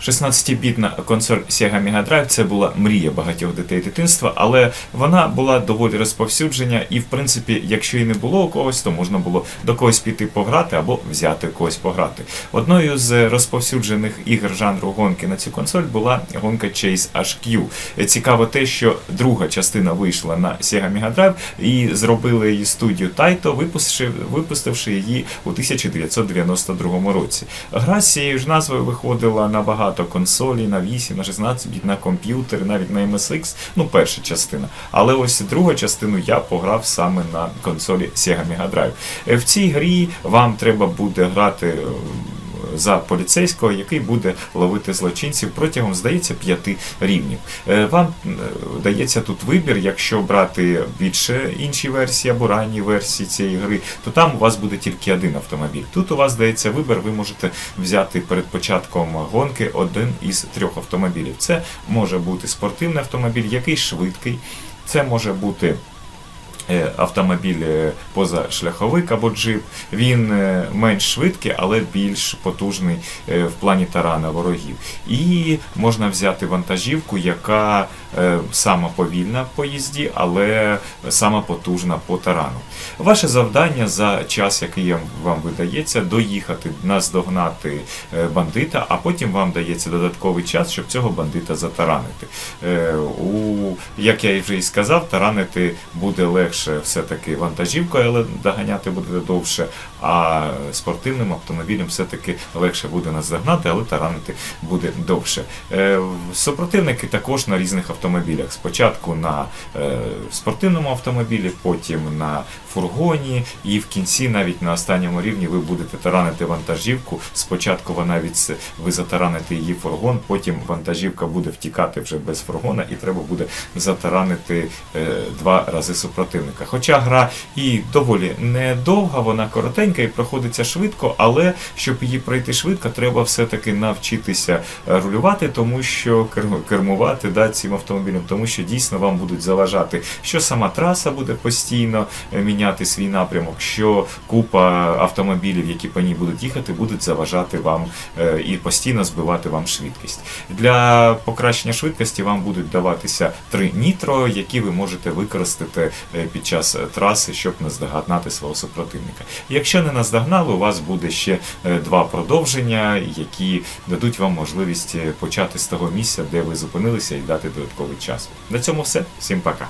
16-бітна консоль Sega Mega Drive це була мрія багатьох дітей дитинства, але вона була доволі розповсюджена, і в принципі, якщо і не було у когось, то можна було до когось піти пограти або взяти когось пограти. Одною з розповсюджених ігор жанру гонки на цю консоль була гонка Chase HQ. Цікаво те, що друга частина вийшла на Sega Mega Drive і зробили її студію Taito, випустивши, випустивши її у 1992 році. Гра з цією ж назвою виходила на багато консолей, на 8, на 16 на комп'ютери, навіть на MSX, ну перша частина. Але ось другу частину я пограв саме на консолі Sega Mega Drive. Е, В цій грі вам треба буде грати. За поліцейського, який буде ловити злочинців протягом, здається, п'яти рівнів. Е, Вам е, дається тут вибір, якщо брати більше інші версії або ранні версії цієї гри, то там у вас буде тільки один автомобіль. Тут у вас дається вибір, ви можете взяти перед початком гонки один із трьох автомобілів. Це може бути спортивний автомобіль, який швидкий, це може бути. Е, Автомобіль е, позашляховик або джип, він е, менш швидкий, але більш потужний в плані тарана ворогів. І можна взяти вантажівку, яка сама повільна по їзді, але сама потужна по тарану. Ваше завдання за час, який вам видається, доїхати, наздогнати бандита, а потім вам дається додатковий час, щоб цього бандита затаранити. У, як я вже і сказав, таранити буде легше все-таки вантажівкою, але доганяти буде довше, а спортивним автомобілем все-таки легше буде наздогнати, але таранити буде довше. Е, Супротивники також на різних автомобілях. Спочатку на е, спортивному автомобілі, потім на фургоні, і в кінці, навіть на останньому рівні, ви будете таранити вантажівку. Спочатку вона від ви затараните її фургон, потім вантажівка буде втікати вже без фургона, і треба буде затаранити е, два рази супротивника. Хоча гра і доволі недовга, вона коротенька і проходиться швидко, але щоб її пройти швидко, треба все-таки навчитися е, рулювати, тому що кермувати да, цим автомобілем, тому що дійсно вам будуть заважати, що сама траса буде постійно е, міняти свій напрямок, що купа автомобілів, які по ній будуть їхати, будуть заважати вам е, і постійно збивати вам швидкість. Для покращення швидкості вам будуть даватися три нітро, які ви можете використати під час е, траси, щоб наздогнати свого супротивника. Якщо не наздогнали, у вас буде ще е, два продовження, які дадуть вам можливість е, почати з того місця, де ви зупинилися, і дати додатковий час. На цьому все. Всім пока.